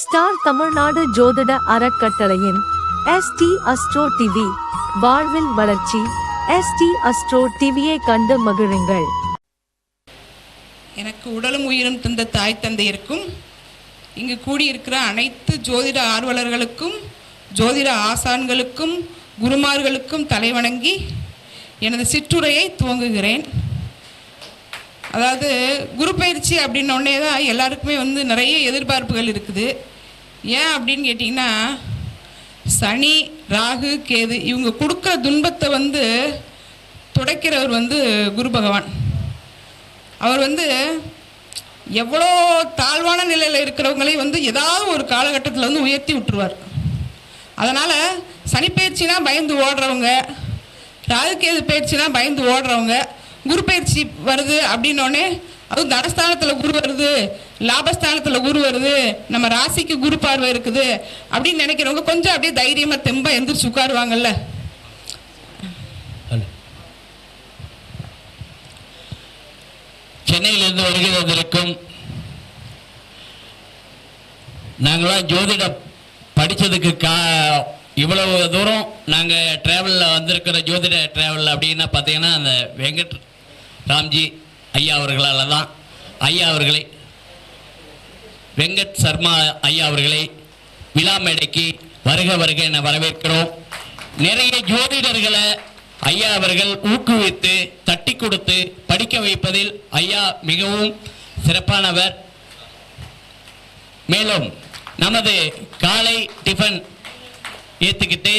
Star Tamil Nadu ஜோதிட அறக்கட்டளையின் ST astro TV வாழ்வில் வளர்ச்சி எஸ்டி அஸ்ட்ரோ டிவியை கண்டு மகிழுங்கள். எனக்கு உடலும் உயிரும் தந்த தாய் தந்தையருக்கும் இங்கு கூடியிருக்கிற அனைத்து ஜோதிட ஆர்வலர்களுக்கும் ஜோதிட ஆசான்களுக்கும் குருமார்களுக்கும் தலைவணங்கி எனது சிற்றுரையை துவங்குகிறேன். அதாவது குரு பயிற்சி அப்படின்னோடனே தான் எல்லாருக்குமே வந்து நிறைய எதிர்பார்ப்புகள் இருக்குது. ஏன் அப்படின்னு கேட்டிங்கன்னா சனி ராகு கேது இவங்க கொடுக்குற துன்பத்தை வந்து துடைக்கிறவர் வந்து குரு பகவான். அவர் வந்து எவ்வளோ தாழ்வான நிலையில் இருக்கிறவங்களையும் வந்து ஏதாவது ஒரு காலகட்டத்தில் வந்து உயர்த்தி விட்டுருவார். அதனால் சனிப்பயிற்சினா பயந்து ஓடுறவங்க ராகுகேது பயிற்சினா பயந்து ஓடுறவங்க குரு பயிற்சி வருது அப்படின்னோடனே அதுவும் தனஸ்தானத்தில் குரு வருது லாபஸ்தானத்தில் குரு வருது நம்ம ராசிக்கு குரு பார்வை இருக்குது அப்படின்னு நினைக்கிறவங்க கொஞ்சம் அப்படியே தைரியமாக தெம்பாக எந்திரிச்சு உட்காருவாங்கல்ல. சென்னையிலிருந்து வருகை வந்திருக்கும் நாங்களாம் ஜோதிட படித்ததுக்கு கா இவ்வளவு தூரம் நாங்கள் ட்ராவலில் வந்திருக்கிற ஜோதிட ட்ராவல் அப்படின்னா பார்த்தீங்கன்னா அந்த வெங்கட் ராம்ஜி ஐயா அவர்களால் தான் ஐயா அவர்களை வெங்கட் சர்மா ஐயா அவர்களை விழா மேடைக்கு வருக வருக என வரவேற்கிறோம். நிறைய ஜோதிடர்களை ஐயா அவர்கள் ஊக்குவித்து தட்டி கொடுத்து படிக்க வைப்பதில் ஐயா மிகவும் சிறப்பானவர். மேலும் நமது காலை டிஃபன் ஏற்றுக்கிட்டு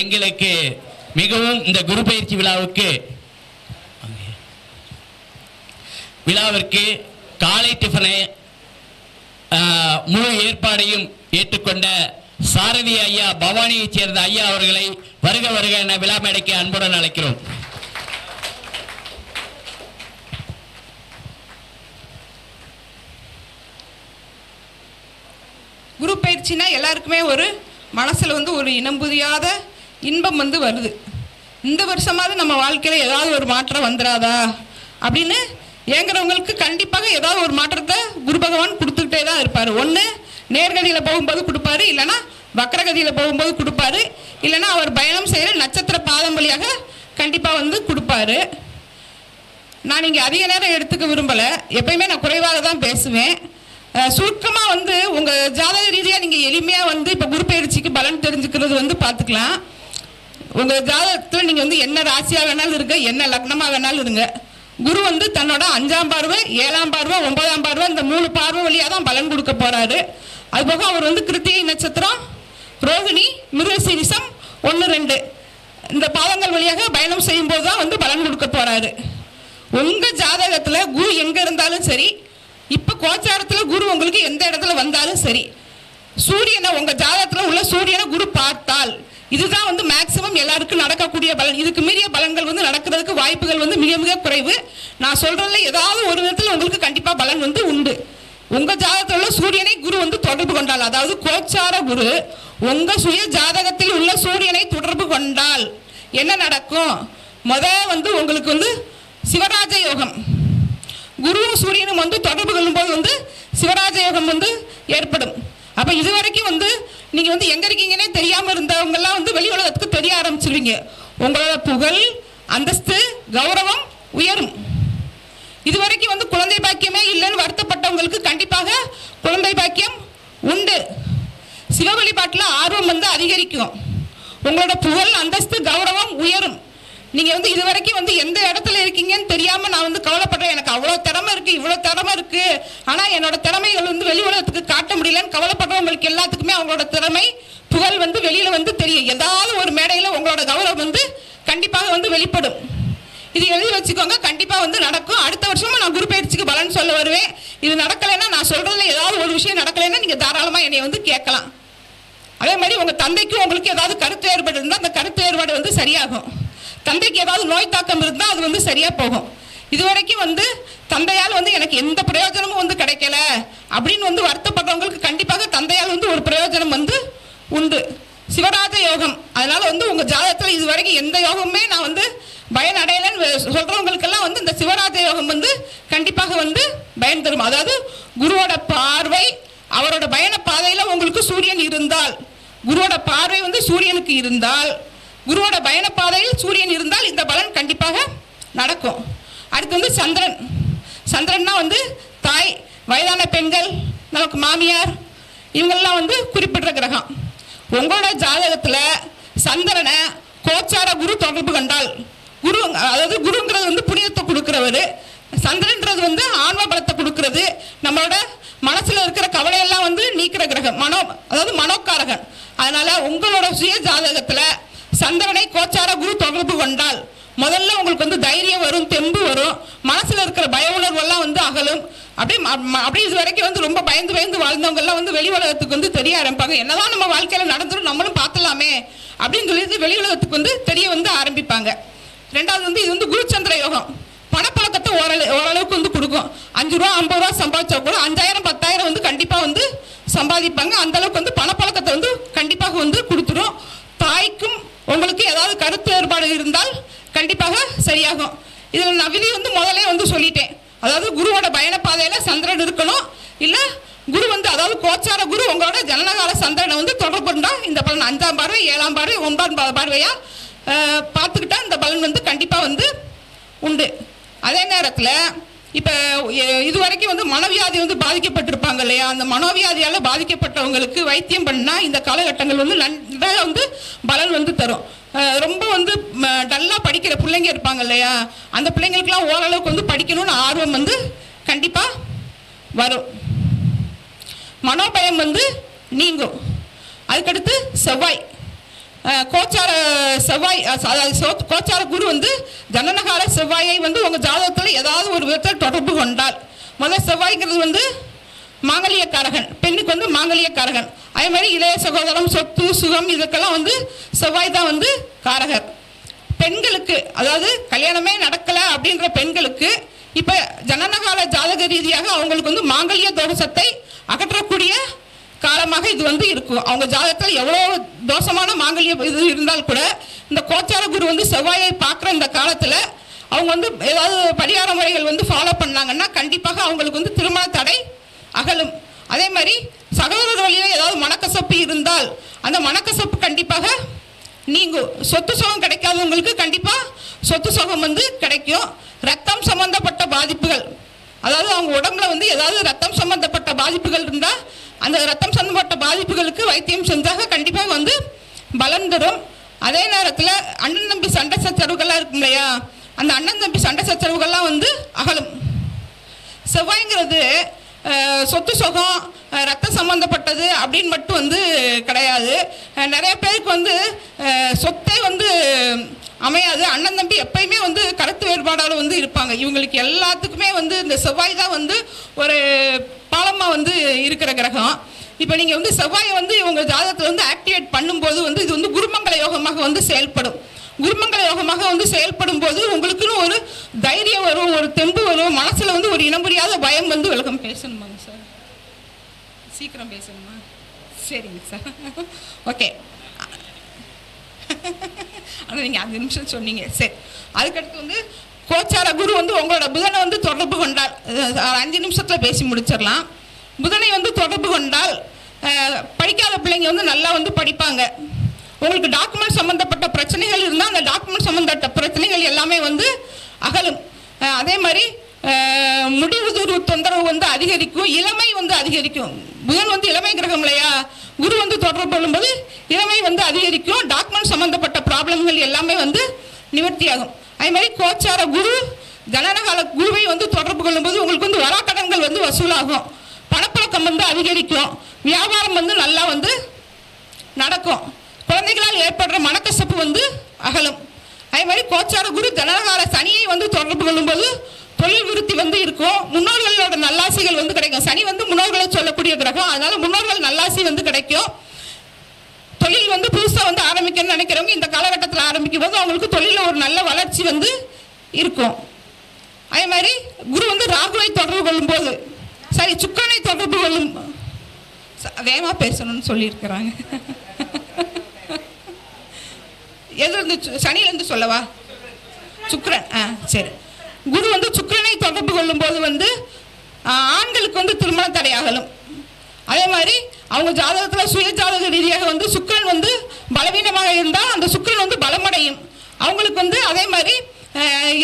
எங்களுக்கு மிகவும் இந்த குரு பயிற்சி விழாவுக்கு விழாவிற்கு காலை டிஃபனை முழு ஏற்பாடையும் ஏற்றுக்கொண்ட சாரதி ஐயா பவானியைச் சேர்ந்த ஐயா அவர்களை வருக வருக என விழா மேடைக்கு அன்புடன் அழைக்கிறோம். குரு பயிற்சினா எல்லாருக்குமே ஒரு மனசில் வந்து ஒரு இனம் புரியாத இன்பம் வந்து வருது. இந்த வருஷமாவது நம்ம வாழ்க்கையில் ஏதாவது ஒரு மாற்றம் வந்துடாதா அப்படின்னு ஏங்குறவங்களுக்கு கண்டிப்பாக ஏதாவது ஒரு மாற்றத்தை குரு பகவான் கொடுத்துக்கிட்டே தான் இருப்பார். ஒன்று நேர்கதியில் போகும்போது கொடுப்பாரு இல்லைன்னா வக்கரகதியில் போகும்போது கொடுப்பாரு இல்லைன்னா அவர் பயணம் செய்கிற நட்சத்திர பாதம் வழியாக கண்டிப்பாக வந்து கொடுப்பாரு. நான் இங்கே அதிக நேரம் எடுத்துக்க விரும்பலை. எப்பயுமே நான் குறைவாக தான் பேசுவேன். சுருக்கமாக வந்து உங்கள் ஜாதக ரீதியாக நீங்கள் எளிமையாக வந்து இப்போ குரு பயிற்சிக்கு பலன் தெரிஞ்சுக்கிறது வந்து பார்த்துக்கலாம் உங்கள் ஜாதகத்தில் நீங்கள் வந்து என்ன ராசியாக வேணாலும் இருங்க என்ன லக்னமாக வேணாலும் இருங்க. குரு வந்து தன்னோட அஞ்சாம் பார்வை ஏழாம் பார்வை ஒன்பதாம் பார்வை இந்த மூணு பார்வை வழியாக தான் பலன் கொடுக்க போகிறாரு அதுபோக அவர் வந்து கிருத்திகை நட்சத்திரம் ரோகிணி மிருகசீரிசம் ஒன்று ரெண்டு. இந்த பாதங்கள் வழியாக பயணம் செய்யும்போது தான் வந்து பலன் கொடுக்க போகிறாரு உங்கள் ஜாதகத்தில் குரு எங்கே இருந்தாலும் சரி இப்போ கோச்சாரத்தில் குரு உங்களுக்கு எந்த இடத்துல வந்தாலும் சரி சூரியனை உங்கள் ஜாதகத்தில் உள்ள சூரியனை குரு பார்த்தால் இதுதான் வந்து மேக்சிமம் எல்லாருக்கும் நடக்கக்கூடிய பலன். இதுக்கு மீறிய பலன்கள் வந்து நடக்கிறதுக்கு வாய்ப்புகள் வந்து மிக மிக குறைவு. நான் சொல்றதுல ஏதாவது ஒரு விதத்தில் உங்களுக்கு கண்டிப்பா பலன் வந்து உண்டு. உங்க ஜாதகத்தில் உள்ள சூரியனை குரு வந்து தொடர்பு கொண்டால் அதாவது கோச்சார குரு உங்க சுய ஜாதகத்தில் உள்ள சூரியனை தொடர்பு கொண்டால் என்ன நடக்கும்? முத வந்து உங்களுக்கு வந்து சிவராஜ யோகம். குருவும் சூரியனும் வந்து தொடர்பு கொள்ளும்போது வந்து சிவராஜ யோகம் வந்து ஏற்படும். அப்ப இது வரைக்கும் வந்து நீங்க வந்து எங்க இருக்கீங்கன்னே தெரியாம இருந்தவங்க எல்லாம் வந்து வெளி உலகத்துக்கு தெரிய ஆரம்பிச்சிருவீங்க. உங்களோட புகழ் அந்தஸ்து கௌரவம் உயரும். இது வரைக்கும் வந்து குழந்தை பாக்கியமே இல்லைன்னு வருத்தப்பட்டவங்களுக்கு கண்டிப்பாக குழந்தை பாக்கியம் உண்டு. சிவ வழிபாட்டில் ஆர்வம் வந்து அதிகரிக்கும். உங்களோட புகழ் அந்தஸ்து கௌரவம் உயரும். நீங்க வந்து இது வரைக்கும் வந்து எந்த இடத்துல இருக்கீங்கன்னு தெரியாம நான் வந்து கவலைப்படுறேன். எனக்கு அவ்வளோ திறமை இருக்கு இவ்வளோ திறமை இருக்கு. ஆனா என்னோட திறமைகள் வந்து வெளி உலகத்துக்கு காட்ட முடியலன்னு கவலைப்படுறவங்களுக்கு எல்லாத்துக்குமே அவங்களோட திறமை புகழ் வந்து வெளியில வந்து தெரியும். ஏதாவது ஒரு மேடையில உங்களோட கௌரவம் வந்து கண்டிப்பாக வந்து வெளிப்படும். இது எழுதி வச்சுக்கோங்க கண்டிப்பா வந்து நடக்கும். அடுத்த வருஷமும் நான் குரு பயிற்சிக்கு பலன் சொல்ல வருவேன். இது நடக்கலைன்னா நான் சொல்றதுல ஏதாவது ஒரு விஷயம் நடக்கலைன்னா நீங்க தாராளமா என்னை வந்து கேட்கலாம். அதே மாதிரி உங்க தந்தைக்கும் உங்களுக்கு ஏதாவது கருத்து வேறுபாடு இருந்தால் அந்த கருத்து வேறுபாடு வந்து சரியாகும். தந்தைக்கு ஏதாவது நோய் தாக்கம் இருந்தால் அது வந்து சரியாக போகும். இதுவரைக்கும் வந்து தந்தையால் வந்து எனக்கு எந்த பிரயோஜனமும் வந்து கிடைக்கல அப்படின்னு வந்து வருத்தப்படுறவங்களுக்கு கண்டிப்பாக தந்தையால் வந்து ஒரு பிரயோஜனம் வந்து உண்டு. சிவராஜ யோகம். அதனால வந்து உங்கள் ஜாதகத்தில் இது வரைக்கும் எந்த யோகமுமே நான் வந்து பயன் அடையலைன்னு சொல்கிறவங்களுக்கெல்லாம் வந்து இந்த சிவராஜ யோகம் வந்து கண்டிப்பாக வந்து பயன் தரும். அதாவது குருவோட பார்வை அவரோட பயண பாதையில் உங்களுக்கு சூரியன் இருந்தால் குருவோட பார்வை வந்து சூரியனுக்கு இருந்தால் குருவோட பயணப்பாதையில் சூரியன் இருந்தால் இந்த பலன் கண்டிப்பாக நடக்கும். அடுத்து வந்து சந்திரன். சந்திரன்னா வந்து தாய் வயதான பெண்கள் நமக்கு மாமியார் இவங்கெல்லாம் வந்து குறிப்பிடுற கிரகம். உங்களோட ஜாதகத்தில் சந்திரனை கோச்சார குரு தொடர்பு கண்டால் குரு அதாவது குருங்கிறது வந்து புனிதத்தை கொடுக்குறவர். சந்திரன்றது வந்து ஆன்ம பலத்தை கொடுக்கறது. நம்மளோட மனசில் இருக்கிற கவலையெல்லாம் வந்து நீக்கிற கிரகம். மனோ அதாவது மனோக்காரகன். அதனால் உங்களோட சுய ஜாதகத்தில் சந்திரனை கோச்சார குரு தொடர்பு கொண்டால் முதல்ல உங்களுக்கு வந்து தைரியம் வரும் தெம்பு வரும் மனசுல இருக்கிற பய உணர்வெல்லாம் வந்து அகலும். அப்படியே அப்படியே இது வரைக்கும் வந்து ரொம்ப பயந்து பயந்து வாழ்ந்தவங்கெல்லாம் வந்து வெளி உலகத்துக்கு வந்து தெரிய ஆரம்பிப்பாங்க. என்னதான் நம்ம வாழ்க்கையில நடந்துரும் நம்மளும் பார்த்தலாமே அப்படின்னு சொல்லிட்டு வெளி உலகத்துக்கு வந்து தெரிய வந்து ஆரம்பிப்பாங்க. ரெண்டாவது வந்து இது வந்து குருச்சந்திர யோகம். பணப்பழக்கத்தை ஓரளவு ஓரளவுக்கு வந்து கொடுக்கும். அஞ்சு ரூபா ஐம்பது ரூபா சம்பாதிச்சா கூட அஞ்சாயிரம் பத்தாயிரம் வந்து கண்டிப்பாக வந்து சம்பாதிப்பாங்க. அந்த அளவுக்கு வந்து பணப்பழக்கத்தை வந்து கண்டிப்பாக வந்து கொடுத்துரும். தாய்க்கும் உங்களுக்கு ஏதாவது கருத்து வேறுபாடு இருந்தால் கண்டிப்பாக சரியாகும். இதில் நான் வந்து முதலே வந்து சொல்லிட்டேன். அதாவது குருவோட பயணப்பாதையில் சந்திரன் இருக்கணும். இல்லை குரு வந்து அதாவது கோச்சார குரு உங்களோட ஜனனகால சந்திரனை வந்து தொடர்பு இந்த பலன் அஞ்சாம் பார்வை ஏழாம் பார்வை ஒன்பதாம் பார்வையாக பார்த்துக்கிட்டா இந்த பலன் வந்து கண்டிப்பாக வந்து உண்டு. அதே நேரத்தில் இப்போ இது வரைக்கும் வந்து மனவியாதி வந்து பாதிக்கப்பட்டிருப்பாங்க இல்லையா? அந்த மனோவியாதியால் பாதிக்கப்பட்டவங்களுக்கு வைத்தியம் பண்ணால் இந்த காலகட்டங்கள் வந்து நன்றாக வந்து பலன் வந்து தரும். ரொம்ப வந்து டல்லாக படிக்கிற பிள்ளைங்க இருப்பாங்க இல்லையா? அந்த பிள்ளைங்களுக்குலாம் ஓரளவுக்கு வந்து படிக்கணும்னு ஆர்வம் வந்து கண்டிப்பாக வரும். மனோபயம் வந்து நீங்கும். அதுக்கடுத்து செவ்வாய். கோச்சார செவ்வாய் கோச்சார குரு வந்து ஜனனகால செவ்வாயை வந்து உங்கள் ஜாதகத்தில் ஏதாவது ஒரு விதத்தில் தொடர்பு கொண்டால். முதல்ல செவ்வாய்ங்கிறது வந்து மாங்கலியக்காரகன் பெண்ணுக்கு வந்து மாங்கலியக்காரகன். அதே மாதிரி இளைய சகோதரம் சொத்து சுகம் இதுக்கெல்லாம் வந்து செவ்வாய் தான் வந்து காரகர். பெண்களுக்கு அதாவது கல்யாணமே நடக்கலை அப்படின்ற பெண்களுக்கு இப்போ ஜனனகால ஜாதக ரீதியாக அவங்களுக்கு வந்து மாங்கல்ய தோஷத்தை அகற்றக்கூடிய காலமாக இது வந்து இருக்கும். அவங்க ஜாதகத்தில் எவ்வளோ தோஷமான மாங்கல்ய இது இருந்தால் கூட இந்த கோச்சார குரு வந்து செவ்வாயை பார்க்குற இந்த காலத்தில் அவங்க வந்து ஏதாவது பரிகார முறைகள் வந்து ஃபாலோ பண்ணாங்கன்னா கண்டிப்பாக அவங்களுக்கு வந்து திருமண தடை அகலும். அதே மாதிரி சகோதரர்களிலே ஏதாவது மனக்கசப்பு இருந்தால் அந்த மனக்கசப்பு கண்டிப்பாக நீங்கள் சொத்து சுகம் கிடைக்காதவங்களுக்கு கண்டிப்பாக சொத்து சுகம் வந்து கிடைக்கும். ரத்தம் சம்பந்தப்பட்ட பாதிப்புகள். அதாவது அவங்க உடம்புல வந்து ஏதாவது ரத்தம் சம்பந்தப்பட்ட பாதிப்புகள் இருந்தா அந்த ரத்தம் சம்பந்தப்பட்ட பாதிப்புகளுக்கு வைத்தியம் செஞ்சாக கண்டிப்பாக வந்து பலன் தரும். அதே நேரத்தில் அண்ணன் தம்பி சண்டை சச்சரவுகள்லாம் இருக்கும் இல்லையா? அந்த அண்ணன் தம்பி சண்டை சச்சரவுகள்லாம் வந்து அகலும். செவ்வாய்ங்கிறது சொத்து சுகம் ரத்தம் ரத்த சம்பந்தப்பட்டது அப்படின்னு மட்டும் வந்து கிடையாது. நிறைய பேருக்கு வந்து சொத்தை சொத்தே வந்து அமையாது. அண்ணன் தம்பி எப்பயுமே வந்து கருத்து வேறுபாடால் வந்து இருப்பாங்க. இவங்களுக்கு எல்லாத்துக்குமே வந்து இந்த செவ்வாய் தான் வந்து ஒரு பாலமாக வந்து இருக்கிற கிரகம். இப்போ நீங்கள் வந்து செவ்வாயை வந்து இவங்க ஜாதகத்தில் வந்து ஆக்டிவேட் பண்ணும்போது வந்து இது வந்து குருமங்கல யோகமாக வந்து செயல்படும். குருமங்கல யோகமாக வந்து செயல்படும் போது உங்களுக்குன்னு ஒரு தைரியம் வரும் ஒரு தெம்பு வரும் மனசில் வந்து ஒரு இனம் புரியாத பயம் வந்து விலகும். பேசணுமாங்க சார்? சீக்கிரம் பேசணுமா? சரிங்க சார். ஓகே நீங்கள் அஞ்சு நிமிஷம் சொன்னீங்க. சரி. அதுக்கடுத்து வந்து கோச்சார குரு வந்து உங்களோட புதனை வந்து தொடர்பு கொண்டால் அஞ்சு நிமிஷத்தில் பேசி முடிச்சிடலாம். புதனை வந்து தொடர்பு கொண்டால் படிக்காத பிள்ளைங்க வந்து நல்லா வந்து படிப்பாங்க. உங்களுக்கு டாக்குமெண்ட் சம்மந்தப்பட்ட பிரச்சனைகள் இருந்தால் அந்த டாக்குமெண்ட் சம்மந்தப்பட்ட பிரச்சனைகள் எல்லாமே வந்து அகலும். அதே மாதிரி முடிவுதூர்வு தொந்தரவு வந்து அதிகரிக்கும். இளமை வந்து அதிகரிக்கும். புதன் வந்து இளமை கிரகம் இல்லையா? குரு வந்து தொடர்பு கொள்ளும்போது இளமை வந்து அதிகரிக்கும். டாக்குமெண்ட் சம்மந்தப்பட்ட ப்ராப்ளம்கள் எல்லாமே வந்து நிவர்த்தியாகும். அதே மாதிரி கோச்சார குரு ஜனனகால குருவை வந்து தொடர்பு கொள்ளும்போது உங்களுக்கு வந்து வராக்கடன்கள் வந்து வசூலாகும். பணப்பழக்கம் வந்து அதிகரிக்கும். வியாபாரம் வந்து நல்லா வந்து நடக்கும். குழந்தைகளால் ஏற்படுற மனக்கசப்பு வந்து அகலும். அதே மாதிரி கோச்சார குரு ஜனனகால சனியை வந்து தொடர்பு கொள்ளும்போது தொழில் விருத்தி வந்து இருக்கும். முன்னோர்களோட நல்லாசிகள் வந்து கிடைக்கும். சனி வந்து முன்னோர்களை சொல்லக்கூடிய கிரகம். அதனால முன்னோர்கள் நல்லாசி வந்து கிடைக்கும். தொழில் வந்து புதுசாக வந்து ஆரம்பிக்கணும்னு நினைக்கிறவங்க இந்த காலகட்டத்தில் ஆரம்பிக்கும் போது அவங்களுக்கு தொழிலில் ஒரு நல்ல வளர்ச்சி வந்து இருக்கும். அதே மாதிரி குரு வந்து ராகுவை தொடர்பு கொள்ளும்போது சரி சுக்கனை தொடர்பு கொள்ளும் வேகமாக பேசணும்னு சொல்லியிருக்கிறாங்க. எதுலேருந்து சனியிலேருந்து சொல்லவா? சுக்கரன் ஆ சரி. குரு வந்து சுக்கரனை தொடர்பு கொள்ளும்போது வந்து ஆண்களுக்கு வந்து திருமண தடையாகலும் அதே மாதிரி அவங்க ஜாதகத்தில் சுய ஜாதக ரீதியாக வந்து சுக்கரன் வந்து பலவீனமாக இருந்தால் அந்த சுக்கிரன் வந்து பலமடையும். அவங்களுக்கு வந்து அதே மாதிரி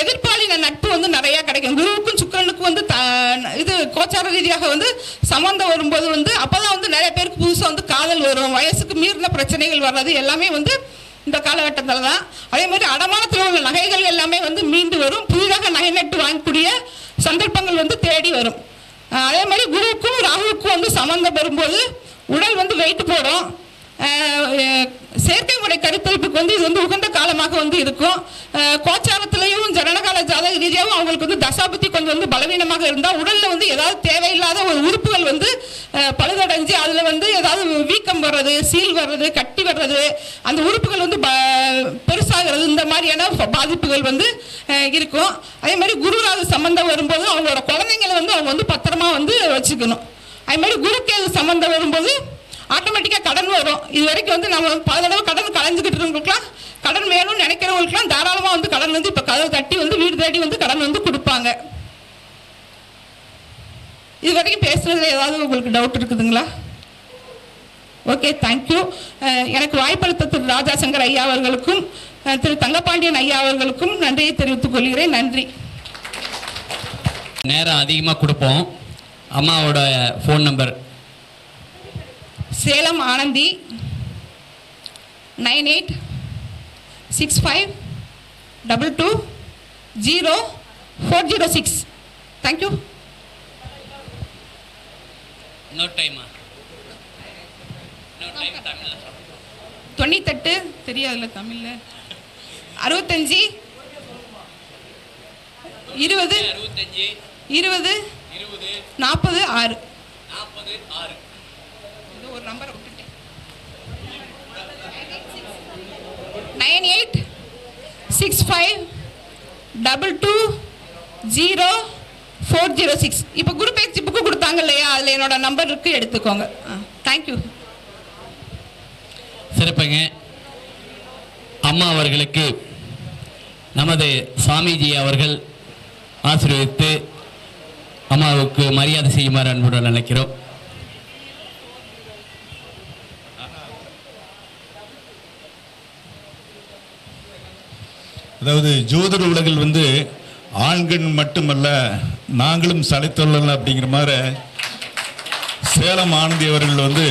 எதிர்பாலின நட்பு வந்து நிறையா கிடைக்கும். குருவுக்கும் சுக்கிரனுக்கும் வந்து த- இது கோச்சார ரீதியாக வந்து சம்மந்தம் வரும்போது வந்து அப்பதான் வந்து நிறைய பேருக்கு புதுசாக வந்து காதல் வரும். வயசுக்கு மீறின பிரச்சனைகள் வர்றது எல்லாமே வந்து இந்த காலகட்டத்தில் தான். அதே மாதிரி அடமானத்தில் உள்ள நகைகள் எல்லாமே வந்து மீண்டு வரும். புதிதாக நகை நட்டு வாங்கக்கூடிய சந்தர்ப்பங்கள் வந்து தேடி வரும். அதே மாதிரி குருவுக்கும் ராகுவுக்கும் வந்து சம்மந்தம் வரும்போது உடல் வந்து வெயிட் போடும். செயற்கை முறை கருத்தரிப்புக்கு வந்து இது வந்து உகந்த காலமாக வந்து இருக்கும். கோச்சாரத்திலையும் ஜனனகால ஜாதக ரீதியாகவும் அவங்களுக்கு வந்து தசாபத்தி கொஞ்சம் வந்து பலவீனமாக இருந்தால் உடலில் வந்து ஏதாவது தேவையில்லாத ஒரு உறுப்புகள் வந்து பழுதடைஞ்சு அதில் வந்து ஏதாவது வீக்கம் வர்றது சீல் வர்றது கட்டி வர்றது அந்த உறுப்புகள் வந்து ப- பெருசாகிறது இந்த மாதிரியான பாதிப்புகள் வந்து இருக்கும். அதே மாதிரி குருராஜ சம்பந்தம் வரும்போது அவங்களோட குழந்தைங்களை வந்து அவங்க வந்து பத்திரமா வந்து வச்சுக்கணும். அது மாதிரி குருக்கேது சம்பந்தம் வரும்போது ஆட்டோமேட்டிக்காக கடன் வரும். இது வரைக்கும் வந்து நம்ம பல தடவை கடன் கலைஞ்சிக்கிட்டு இருக்கவங்களுக்குலாம் கடன் வேணும்னு நினைக்கிறவங்களுக்குலாம் தாராளமாக வந்து கடன் வந்து இப்போ கதவை தட்டி வந்து வீடு தேடி வந்து கடன் வந்து கொடுப்பாங்க. இது வரைக்கும் பேசுகிறதுல ஏதாவது உங்களுக்கு டவுட் இருக்குதுங்களா? ஓகே தேங்க்யூ எனக்கு வாய்ப்பளித்த திரு ராஜாசங்கர் ஐயா அவர்களுக்கும் திரு தங்கப்பாண்டியன் ஐயா அவர்களுக்கும் நன்றியை தெரிவித்துக் கொள்கிறேன். நன்றி. நேரம் அதிகமாக கொடுப்போம். அம்மாவோட phone number Salem Anandhi nine eight six five double two zero four zero six thank you இன்னொரு டைமா தொண்ணூத்தெட்டு தெரியாதுல்ல தமிழில். அறுபத்தஞ்சு. இருபது இருபது நாற்பது ஆறு. நாற்பது ஆறு. இது ஒரு நம்பரை விட்டுட்டேன். Nine eight six five double two zero four zero six இப்போ குரு பேச்சு புக்கு கொடுத்தாங்க இல்லையா? அதில் என்னோட நம்பர் இருக்கு எடுத்துக்கோங்க. தேங்க்யூ சிறப்புங்க. அம்மா அவர்களுக்கு நமது சாமிஜி அவர்கள் ஆசீர்வதித்து அம்மாவுக்கு மரியாதை செய்யுமாறு அன்புடன் நினைக்கிறோம். அதாவது ஜோதிட உலகில் வந்து ஆண்கள் மட்டுமல்ல நாங்களும் சளைத்தொள்ளல் அப்படிங்கிற மாதிரி சேலம் ஆனந்தி அவர்கள் வந்து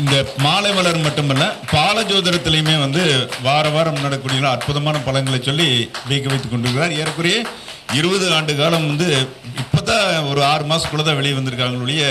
இந்த மாலை மலர் மட்டுமல்ல பால ஜோதிடத்திலையுமே வந்து வார வாரம் நடக்கூடிய அற்புதமான பலன்களை சொல்லி வைக்க வைத்துக் கொண்டிருக்கிறார். ஏறக்குறைய இருபது ஆண்டு காலம் வந்து இப்போதான் ஒரு ஆறு மாசத்துக்குள்ள தான் வெளியே வந்திருக்காங்களுடைய